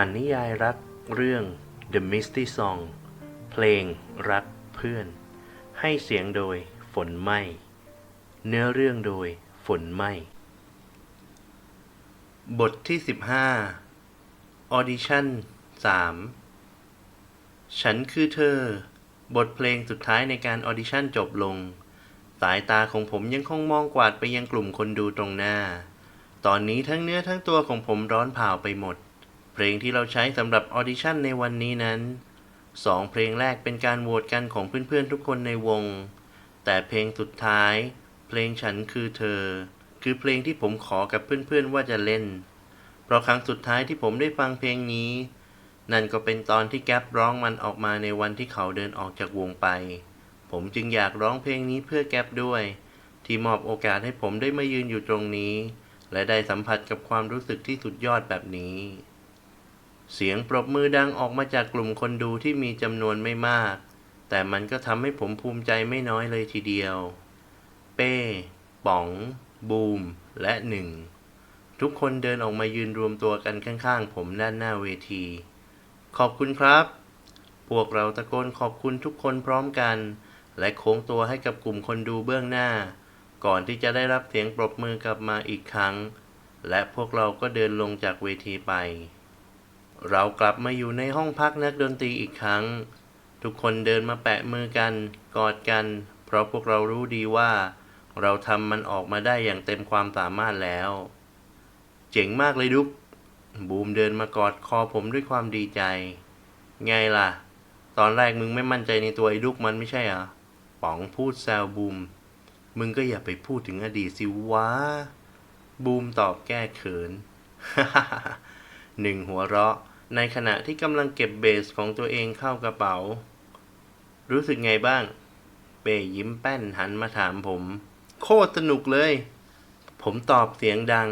านนิยายรักเรื่อง The Misty Song เพลงรักเพื่อน ให้เสียงโดยฝนไหมเนื้อเรื่องโดยฝนไหมบทที่ 15 Audition 3ฉันคือเธอ บทเพลงสุดท้ายในการออดิชั่นจบลง สายตาของผมยังคงมองกวาดไปยังกลุ่มคนดูตรงหน้า ตอนนี้ทั้งเนื้อทั้งตัวของผมร้อนเผาไปหมด เพลงที่เราใช้สำหรับออดิชั่นในวันนี้นั้นสองเพลงแรกเป็นการโหวตกันของเพื่อนๆทุกคนในวง แต่เพลงสุดท้าย เพลงฉันคือเธอ คือเพลงที่ผมขอกับเพื่อนๆว่าจะเล่น เพราะครั้งสุดท้ายที่ผมได้ฟังเพลงนี้ นั่นก็เป็นตอนที่แก๊ปร้องมันออกมาในวันที่เขาเดินออกจากวงไป ผมจึงอยากร้องเพลงนี้เพื่อแก๊ปด้วย ที่มอบโอกาสให้ผมได้มายืนอยู่ตรงนี้ และได้สัมผัสกับความรู้สึกที่สุดยอดแบบนี้ เสียงปรบมือดังออกมาจากกลุ่มคนดูที่มีจำนวนไม่มาก แต่มันก็ทำให้ผมภูมิใจไม่น้อยเลยทีเดียว เป้ ป๋อง บูม และหนึ่ง ทุกคนเดินออกมายืนรวมตัวกันข้างๆ ผมด้านหน้าเวที ขอบคุณครับ พวกเราตะโกนขอบคุณทุกคนพร้อมกัน และโค้งตัวให้กับกลุ่มคนดูเบื้องหน้า ก่อนที่จะได้รับเสียงปรบมือกลับมาอีกครั้ง และพวกเราก็เดินลงจากเวทีไป เรากลับมาอยู่ในห้องพักนักดนตรีอีกครั้ง ทุกคนเดินมาแปะมือกัน กอดกัน เพราะพวกเรารู้ดีว่า เราทำมันออกมาได้อย่างเต็มความสามารถแล้ว เจ๋งมากเลยดุ๊กบูมเดินมากอดคอผมด้วยความดีใจ ไงล่ะ ตอนแรกมึงไม่มั่นใจในตัวไอ้ดุ๊กมันไม่ใช่เหรอป๋องพูดแซวบูม มึงก็อย่าไปพูดถึงอดีตสิวะ บูมตอบแก้เขินหนึ่งหัวเราะ ในขณะที่กำลังเก็บเบสของตัวเองเข้ากระเป๋า รู้สึกไงบ้าง เป้ยิ้มแป้นหันมาถามผม โคตรสนุกเลย ผมตอบเสียงดัง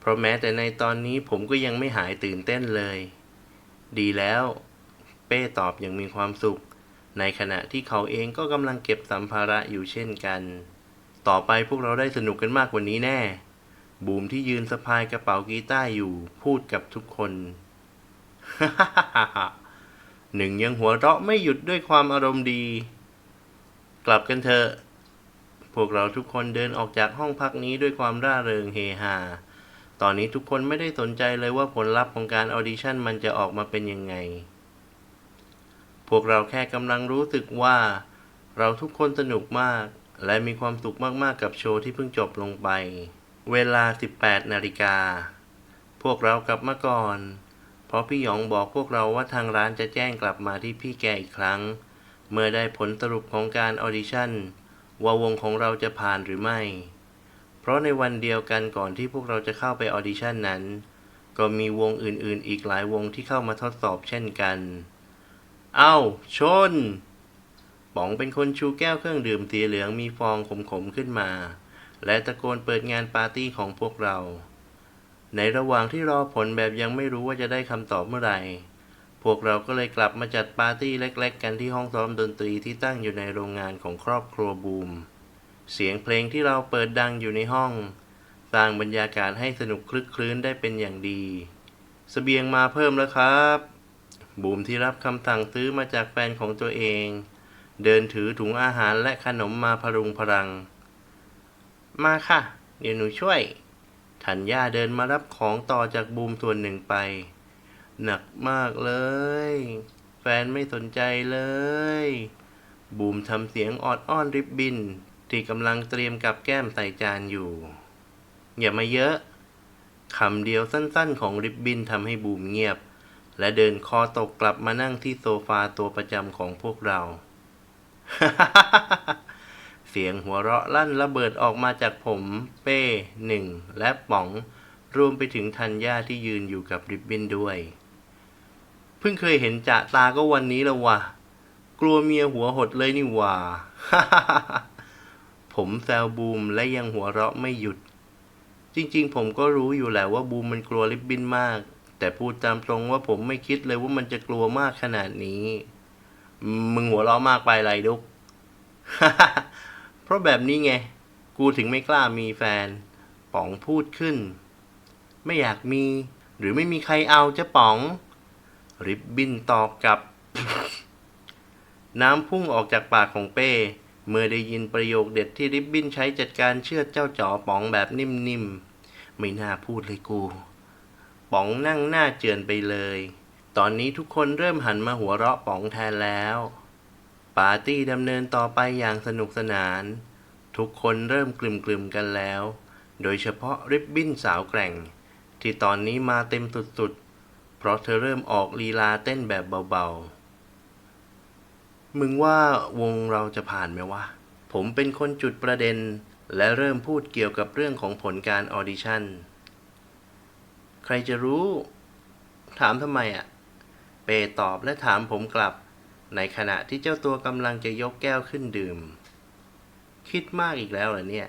เพราะแม้แต่ในตอนนี้ผมก็ยังไม่หายตื่นเต้นเลย ดีแล้ว เป้ตอบอย่างมีความสุข ในขณะที่เขาเองก็กำลังเก็บสัมภาระอยู่เช่นกัน ต่อไปพวกเราได้สนุกกันมากกว่านี้แน่บูมที่ยืนสะพายกระเป๋ากีตาร์อยู่พูดกับทุกคน หนึ่งยังหัวเราะไม่หยุดด้วยความอารมณ์ดี กลับกันเถอะ พวกเราทุกคนเดินออกจากห้องพักนี้ด้วยความร่าเริงเฮฮา ตอนนี้ทุกคนไม่ได้สนใจเลยว่าผลลัพธ์ของการออดิชั่นมันจะออกมาเป็นยังไง พวกเราแค่กำลังรู้สึกว่า เราทุกคนสนุกมาก และมีความสุขมากๆกับโชว์ที่เพิ่งจบลงไป เวลา 18 นาฬิกา พวกเรากลับมาก่อน เพราะพี่หยองบอกพวกเราว่าทางร้านจะแจ้งกลับมาที่พี่แกอีกครั้ง เมื่อได้ผลสรุปของการออดิชั่นว่าวงของเราจะผ่านหรือไม่ เพราะในวันเดียวกันก่อนที่พวกเราจะเข้าไปออดิชั่นนั้น ก็มีวงอื่นๆ อีกหลายวงที่เข้ามาทดสอบเช่นกัน เอ้า ชนป๋องเป็นคนชูแก้วเครื่องดื่มสีเหลืองมีฟองขมๆขึ้นมา และตะโกนเปิดงานปาร์ตี้ของพวกเรา ในระหว่างที่รอผลแบบยังไม่รู้ว่าจะได้คำตอบเมื่อไหร่ พวกเราก็เลยกลับมาจัดปาร์ตี้เล็ก ๆ กันที่ห้องซ้อมดนตรีที่ตั้งอยู่ในโรงงานของครอบครัวบูม เสียงเพลงที่เราเปิดดังอยู่ในห้อง สร้างบรรยากาศให้สนุกคลึกคลื้นได้เป็นอย่างดีสเสบียงมาเพิ่มแล้วครับ บูมที่รับคำสั่งซื้อมาจากแฟนของตัวเอง เดินถือถุงอาหารและขนมมาพรุงพรัง มาค่ะ เดี๋ยวหนูช่วย ธัญญาเดินมารับของต่อจากบูมส่วนหนึ่งไป หนักมากเลย แฟนไม่สนใจเลย บูมทำเสียงออดอ้อนริบบิน ที่กำลังเตรียมกับแก้มใส่จานอยู่ อย่ามาเยอะคำเดียวสั้นๆของริบบินทำให้บูมเงียบ และเดินคอตกกลับมานั่งที่โซฟาตัวประจำของพวกเรา เสียงหัวเราะลั่นระเบิดออกมาจากผม เป้หนึ่ง และป๋อง รวมไปถึงทัญญาที่ยืนอยู่กับริบบินด้วย เพิ่งเคยเห็นจะตาก็วันนี้แล้ววะ กลัวเมียหัวหดเลยนี่ว่า ผมแซวบูมและยังหัวเราะไม่หยุด จริงๆ ผมก็รู้อยู่แหละว่าบูมมันกลัวริบบินมาก แต่พูดตามตรงว่าผมไม่คิดเลยว่ามันจะกลัวมากขนาดนี้ มึงหัวเราะมากไปไรดุก เพราะแบบนี้ไง กูถึงไม่กล้ามีแฟน ป๋องพูดขึ้น ไม่อยากมี หรือไม่มีใครเอาจะป๋อง ริบบินตอบกลับ น้ำพุ่งออกจากปากของเป้ เมื่อได้ยินประโยคเด็ดที่ริบบินใช้จัดการเชือดเจ้าจ๋อป๋องแบบนิ่มๆ ไม่น่าพูดเลยกู ป๋องนั่งหน้าเจือนไปเลย ตอนนี้ทุกคนเริ่มหันมาหัวเราะป๋องแทนแล้ว ปาร์ตี้ดำเนินต่อไปอย่างสนุกสนาน ทุกคนเริ่มกลุ่มๆกันแล้ว โดยเฉพาะริบบิ้นสาวแกร่ง ที่ตอนนี้มาเต็มสุดๆ เพราะเธอเริ่มออกลีลาเต้นแบบเบาๆ มึงว่าวงเราจะผ่านไหมวะ ผมเป็นคนจุดประเด็น และเริ่มพูดเกี่ยวกับเรื่องของผลการออดิชั่น ใครจะรู้ ถามทำไมอะ เปตอบและถามผมกลับ ในขณะที่เจ้าตัวกำลังจะยกแก้วขึ้นดื่ม คิดมากอีกแล้วเหรอเนี่ย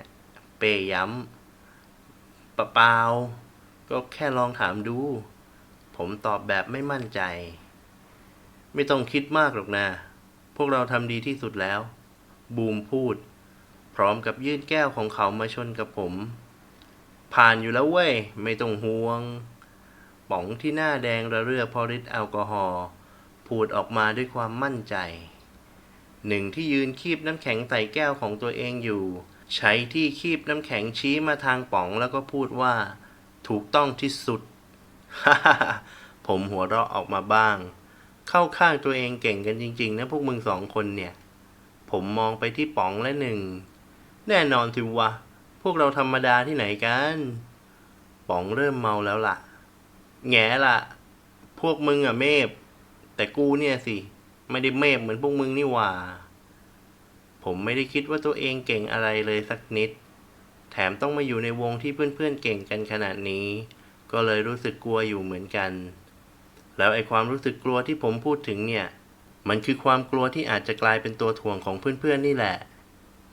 เปย้ำปะเปล่าก็แค่ลองถามดู ผมตอบแบบไม่มั่นใจ ไม่ต้องคิดมากหรอกนะ พวกเราทำดีที่สุดแล้ว บูมพูด พร้อมกับยื่นแก้วของเขามาชนกับผม ผ่านอยู่แล้วเว้ย ไม่ต้องห่วง ป๋องที่หน้าแดงระเรื่อพอฤทธิ์แอลกอฮอล์ พูดออกมาด้วยความมั่นใจ หนึ่งที่ยืนคีบน้ำแข็งใส่แก้วของตัวเองอยู่ ใช้ที่คีบน้ำแข็งชี้มาทางป๋องแล้วก็พูดว่า ถูกต้องที่สุด ผมหัวเราะออกมาบ้าง เข้าข้างตัวเองเก่งกันจริง ๆ นะพวกมึงสองคนเนี่ย ผมมองไปที่ป๋องและหนึ่ง แน่นอนสิวะ พวกเราธรรมดาที่ไหนกัน ป๋องเริ่มเมาแล้วล่ะ แง่ละพวกมึงอะเมฟ แต่กูเนี่ยสิ ไม่ได้เมฟเหมือนพวกมึงนี่หว่า ผมไม่ได้คิดว่าตัวเองเก่งอะไรเลยสักนิด แถมต้องมาอยู่ในวงที่เพื่อนๆเก่งกันขนาดนี้ ก็เลยรู้สึกกลัวอยู่เหมือนกัน แล้วไอ้ความรู้สึกกลัวที่ผมพูดถึงเนี่ย มันคือความกลัวที่อาจจะกลายเป็นตัวถ่วงของเพื่อนๆนี่แหละ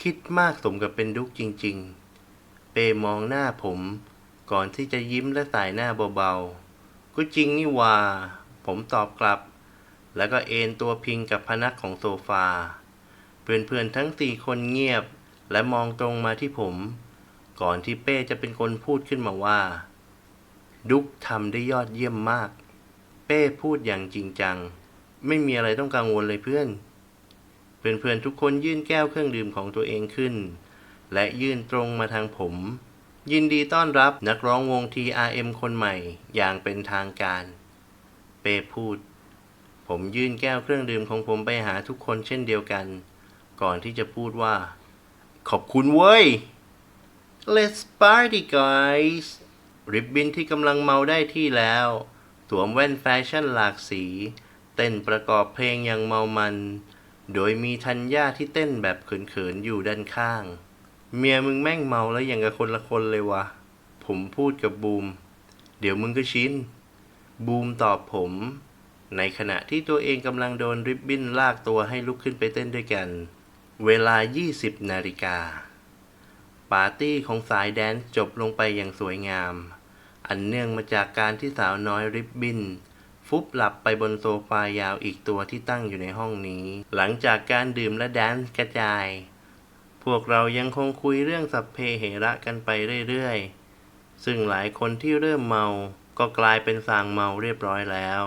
คิดมากสมกับเป็นดุกจริง ๆ เปมองหน้าผม ก่อนที่จะยิ้มและสายหน้าเบาๆก็จริงนี่หว่า ผมตอบกลับ แล้วก็เอนตัวพิงกับพนักของโซฟา เพื่อนๆทั้งสี่คนเงียบ และมองตรงมาที่ผม ก่อนที่เป้จะเป็นคนพูดขึ้นมาว่า ดุกทำได้ยอดเยี่ยมมาก เป้พูดอย่างจริงจัง ไม่มีอะไรต้องกังวลเลยเพื่อน เพื่อนๆทุกคนยื่นแก้วเครื่องดื่มของตัวเองขึ้น และยื่นตรงมาทางผม ยินดีต้อนรับนักร้องวง TRM คนใหม่อย่างเป็นทางการ เป้พูด ผมยื่นแก้วเครื่องดื่มของผมไปหาทุกคนเช่นเดียวกัน ก่อนที่จะพูดว่า ขอบคุณเว้ย Let's party guys ริบบินที่กำลังเมาได้ที่แล้ว สวมแว่นแฟชั่นหลากสี เต้นประกอบเพลงอย่างเมามัน โดยมีทัญญาที่เต้นแบบเขินๆ อยู่ด้านข้าง เมียมึงแม่งเมาแล้วอย่างกับคนละคนเลยวะ ผมพูดกับบูม เดี๋ยวมึงก็ชิน บูมตอบผม ในขณะที่ตัวเองกำลังโดนริบบิ้นลากตัวให้ลุกขึ้นไปเต้นด้วยกัน เวลา 20 นาฬิกา ปาร์ตี้ของสายแดนจบลงไปอย่างสวยงาม อันเนื่องมาจากการที่สาวน้อยริบบินฟุบหลับไปบนโซฟายาวอีกตัวที่ตั้งอยู่ในห้องนี้ หลังจากการดื่มและแดนซ์กระจาย พวกเรายังคงคุยเรื่องสัพเพเหระกันไปเรื่อยๆ ซึ่งหลายคนที่เริ่มเมา ก็กลายเป็นสางเมาเรียบร้อยแล้ว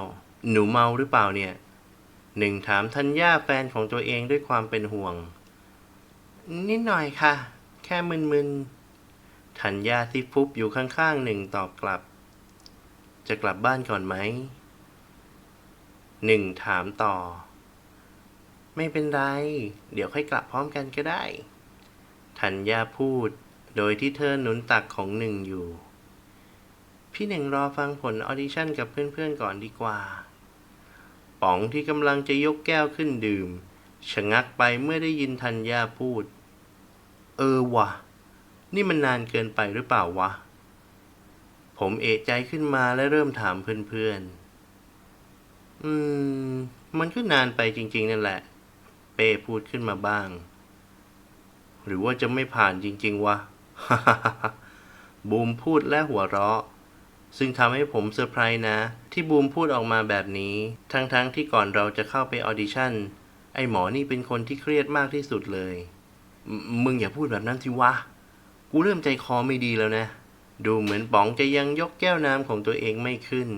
หนูเมาหรือเปล่าเนี่ยหนึ่งถามทัญญาแฟนของตัวเองด้วยความเป็นห่วง นิดหน่อยค่ะ แค่มึนๆธัญญาที่ฟุบอยู่ข้างๆหนึ่งตอบกลับ จะกลับบ้านก่อนไหมหนึ่งถามต่อ ไม่เป็นไร เดี๋ยวค่อยกลับพร้อมกันก็ได้ธัญญาพูด โดยที่เธอหนุนตักของหนึ่งอยู่ พี่หนึ่งรอฟังผลออดิชั่นกับเพื่อนๆก่อนดีกว่า ป๋องที่กำลังจะยกแก้วขึ้นดื่ม ชะงักไปเมื่อได้ยินธัญญาพูด เออวะ นี่มันนานเกินไปหรือเปล่าวะ ผมเอะใจขึ้นมาและเริ่มถามเพื่อนๆ อืม มันก็นานไปจริง ๆ นั่นแหละ เป้พูดขึ้นมาบ้าง หรือว่าจะไม่ผ่านจริง ๆ วะ บูมพูดและหัวเราะ ซึ่งทำให้ผมเซอร์ไพรส์นะ ที่บูมพูดออกมาแบบนี้ ทั้งๆทที่ก่อนเราจะเข้าไปออดิชั่น ไอหมอนี่เป็นคนที่เครียดมากที่สุดเลยมมึงอย่าพูดแบบนั้นสิวะ กูเริ่มใจคอไม่ดีแล้วนะ ดูเหมือนป๋องจะยังยกแก้วน้ำของตัวเองไม่ขึ้น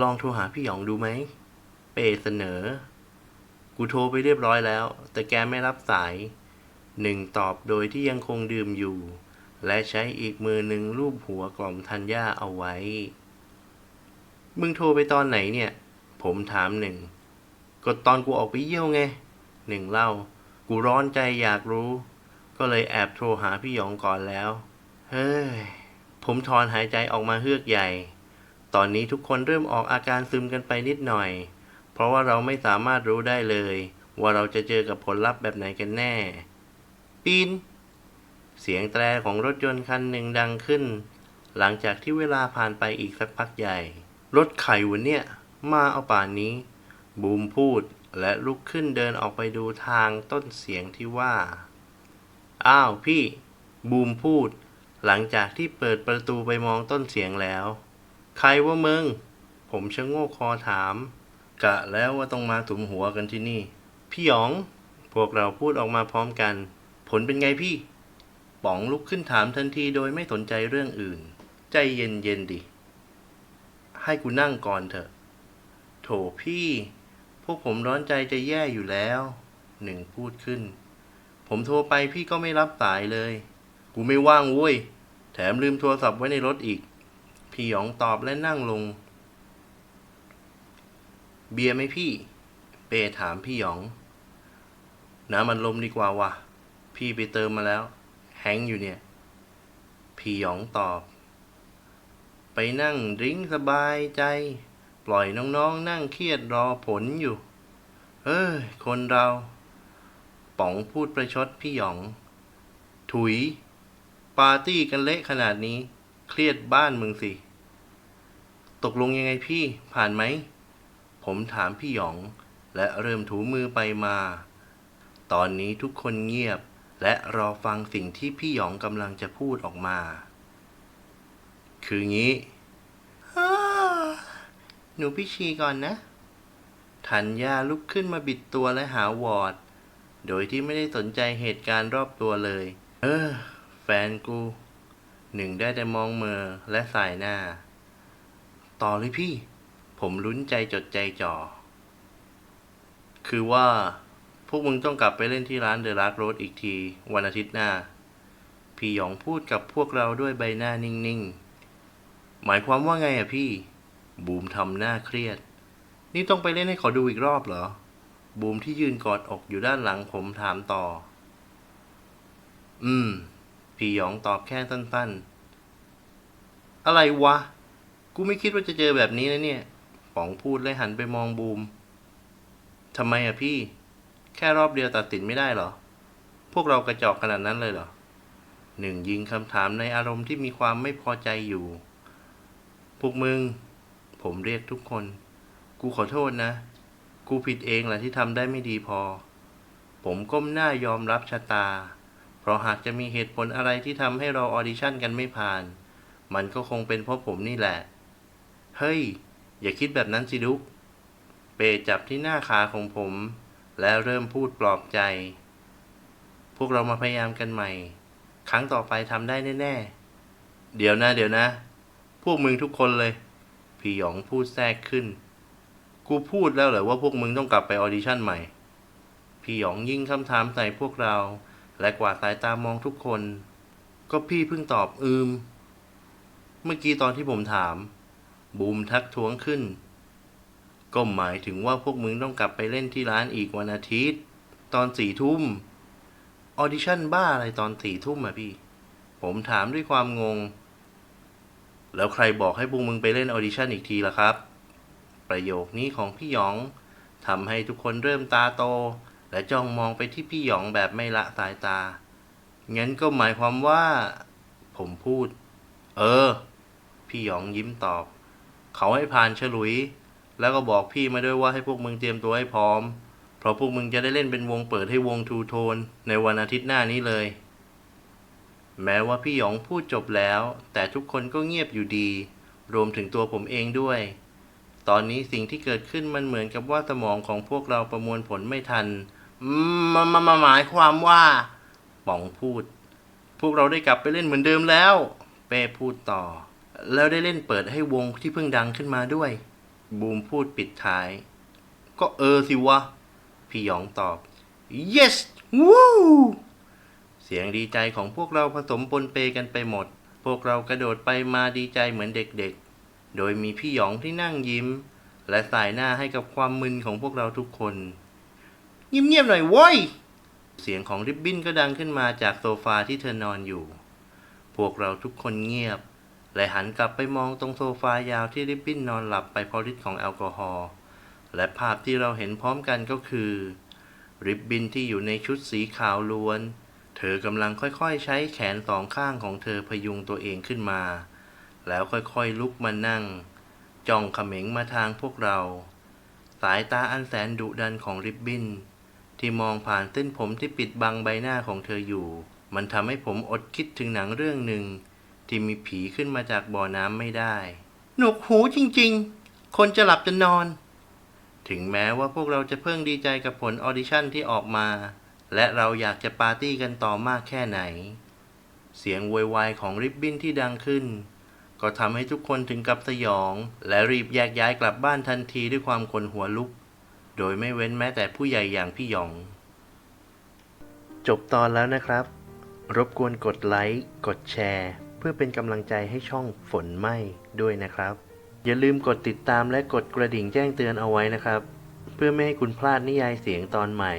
ลองโทรหาพี่หยองดูไหม เปเสนอ กูโทรไปเรียบร้อยแล้ว แต่แกไม่รับสาย หนึ่งตอบโดยที่ยังคงดื่มอยู่ และใช้อีกมือหนึ่งลูบหัวกล่อมธัญญาเอาไว้ มึงโทรไปตอนไหนเนี่ย ผมถามหนึ่ง ก็ตอนกูออกไปเยี่ยวไง หนึ่งเล่า กูร้อนใจอยากรู้ ก็เลยแอบโทรหาพี่หยองก่อนแล้ว เฮ้ย ผมถอนหายใจออกมาเฮือกใหญ่ ตอนนี้ทุกคนเริ่มออกอาการซึมกันไปนิดหน่อย เพราะว่าเราไม่สามารถรู้ได้เลย ว่าเราจะเจอกับผลลัพธ์แบบไหนกันแน่ ปีน เสียงแตรของรถยนต์คันหนึ่งดังขึ้น หลังจากที่เวลาผ่านไปอีกสักพักใหญ่ รถไขวันเนี่ย มาเอาป่านนี้ บูมพูดและลุกขึ้นเดินออกไปดูทางต้นเสียงที่ว่า อ้าวพี่ บูมพูด หลังจากที่เปิดประตูไปมองต้นเสียงแล้ว ใครว่ามึง ผมชะโงกคอถาม กะแล้วว่าต้องมาถุมหัวกันที่นี่ พี่หยอง พวกเราพูดออกมาพร้อมกัน ผลเป็นไงพี่ ป๋องลุกขึ้นถามทันทีโดยไม่สนใจเรื่องอื่น ใจเย็นเย็นๆดิ ให้กูนั่งก่อนเถอะ โถพี่ พวกผมร้อนใจจะแย่อยู่แล้ว หนึ่งพูดขึ้น ผมโทรไปพี่ก็ไม่รับสายเลย กูไม่ว่างเว้ย แถมลืมโทรศัพท์ไว้ในรถอีก พี่หยองตอบและนั่งลง เบียร์ไหมพี่ เปถามพี่หยอง น้ำมันลมดีกว่าวะพี่ไปเติมมาแล้ว แฮงอยู่เนี่ย พี่หยองตอบ ไปนั่งดริ้งสบายใจ ปล่อยน้องๆนั่งเครียดรอผลอยู่ เอ้ย คนเรา ป๋องพูดประชดพี่หยอง ถุย ปาร์ตี้กันเละขนาดนี้ เครียดบ้านมึงสิ ตกลงยังไงพี่ผ่านไหม ผมถามพี่หยองและเริ่มถูมือไปมา ตอนนี้ทุกคนเงียบ และรอฟังสิ่งที่พี่หยองกำลังจะพูดออกมา คืองี้ หนูพี่ชีก่อนนะธัญญาลุกขึ้นมาบิดตัวและหาวอด โดยที่ไม่ได้สนใจเหตุการณ์รอบตัวเลย เออ แฟนกู หนึ่งได้แต่มองเมอและสายหน้า ต่อเลยพี่ ผมลุ้นใจจดใจจ่อ คือว่า วกมึงต้องกลับไปเล่นที่ร้านเดอะ a าร์ r โรดอีกที วันอาทิตย์หน้า พี่หยองพูดกับพวกเราด้วยใบหน้านิ่งๆ หมายความว่าไงอะพี่ บูมทำหน้าเครียด นี่ต้องไปเล่นให้เขาดูอีกรอบเหรอ บูมที่ยืนกอดอกอยู่ด้านหลังผมถามต่อ อืม พี่หยองตอบแค่สั้นๆ อะไรวะ กูไม่คิดว่าจะเจอแบบนี้นะเนี่ยป๋องพูดและหันไปมองบูมทำไมอะพี่ แค่รอบเดียวตัดสินไม่ได้เหรอ พวกเรากระจอกขนาดนั้นเลยเหรอหนึ่งยิงคำถามในอารมณ์ที่มีความไม่พอใจอยู่ พวกมึง ผมเรียกทุกคน กูขอโทษนะ กูผิดเองแหละที่ทำได้ไม่ดีพอ ผมก้มหน้ายอมรับชะตา เพราะหากจะมีเหตุผลอะไรที่ทำให้เราออดิชั่นกันไม่ผ่าน มันก็คงเป็นเพราะผมนี่แหละ เฮ้ย อย่าคิดแบบนั้นสิดุก เปจับที่หน้าขาของผม แล้วเริ่มพูดปลอบใจ พวกเรามาพยายามกันใหม่ ครั้งต่อไปทำได้แน่ ๆ เดี๋ยวนะ เดี๋ยวนะ พวกมึงทุกคนเลย พี่หยองพูดแทรกขึ้น กูพูดแล้วเหรอว่าพวกมึงต้องกลับไปออดิชั่นใหม่ พี่หยองยิงคำถามใส่พวกเรา และกวาดสายตามองทุกคน ก็พี่เพิ่งตอบอืม เมื่อกี้ตอนที่ผมถาม บูมทักท้วงขึ้น ก็หมายถึงว่าพวกมึงต้องกลับไปเล่นที่ร้านอีกวันอาทิตย์ ตอนสี่ทุ่ม ออดิชั่นบ้าอะไรตอนสี่ทุ่มอะพี่ ผมถามด้วยความงง แล้วใครบอกให้พวกมึงไปเล่นออดิชั่นอีกทีล่ะครับ ประโยคนี้ของพี่หยองทำให้ทุกคนเริ่มตาโต และจ้องมองไปที่พี่หยองแบบไม่ละสายตา งั้นก็หมายความว่า ผมพูด เออ พี่หยองยิ้มตอบ เขาให้ผ่านฉลุย แล้วก็บอกพี่มาด้วยว่าให้พวกมึงเตรียมตัวให้พร้อม เพราะพวกมึงจะได้เล่นเป็นวงเปิดให้วงทูโทนในวันอาทิตย์หน้านี้เลย แม้ว่าพี่หยองพูดจบแล้ว แต่ทุกคนก็เงียบอยู่ดี รวมถึงตัวผมเองด้วย ตอนนี้สิ่งที่เกิดขึ้นมันเหมือนกับว่าสมองของพวกเราประมวลผลไม่ทันมามามาหมายความว่าป๋องพูด พวกเราได้กลับไปเล่นเหมือนเดิมแล้ว เป้พูดต่อ แล้วได้เล่นเปิดให้วงที่เพิ่งดังขึ้นมาด้วย บูมพูดปิดท้าย ก็เออสิวะ พี่หยองตอบ yes วู้เสียงดีใจของพวกเราผสมปนเปกันไปหมด พวกเรากระโดดไปมาดีใจเหมือนเด็กๆ โดยมีพี่หยองที่นั่งยิ้ม และสายหน้าให้กับความมึนของพวกเราทุกคนเงียบๆหน่อยว้ยเสียงของริบบิ้นก็ดังขึ้นมาจากโซฟาที่เธอนอนอยู่ พวกเราทุกคนเงียบ และหันกลับไปมองตรงโซฟายาวที่ริบบิ้นนอนหลับไปเพราะฤทธิ์ของแอลกอฮอล์และภาพที่เราเห็นพร้อมกันก็คือ ริบบิ้นที่อยู่ในชุดสีขาวล้วน เธอกำลังค่อยๆ ใช้แขนสองข้างของเธอพยุงตัวเองขึ้นมา แล้วค่อยๆลุกมานั่ง จ้องเขม็งมาทางพวกเรา สายตาอันแสนดุดันของริบบิ้นที่มองผ่านเส้นผมที่ปิดบังใบหน้าของเธออยู่ มันทำให้ผมอดคิดถึงหนังเรื่องหนึ่ง ที่มีผีขึ้นมาจากบ่อน้ำไม่ได้ หนวกหูจริงๆ คนจะหลับจะนอน ถึงแม้ว่าพวกเราจะเพิ่งดีใจกับผลออดิชั่นที่ออกมา และเราอยากจะปาร์ตี้กันต่อมากแค่ไหน เสียงโวยวายของริบบิ้นที่ดังขึ้น ก็ทำให้ทุกคนถึงกับสยอง และรีบแยกย้ายกลับบ้านทันทีด้วยความขนหัวลุก โดยไม่เว้นแม้แต่ผู้ใหญ่อย่างพี่หยอง จบตอนแล้วนะครับ รบกวนกดไลค์ กดแชร์ พื่อเป็นกำลังใจให้ช่องฝนไหม้ด้วยนะครับ อย่าลืมกดติดตามและกดกระดิ่งแจ้งเตือนเอาไว้นะครับ เพื่อไม่ให้คุณพลาดนิยายเสียงตอนใหม่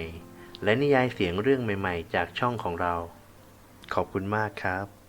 และนิยายเสียงเรื่องใหม่ ๆ จากช่องของเรา ขอบคุณมากครับ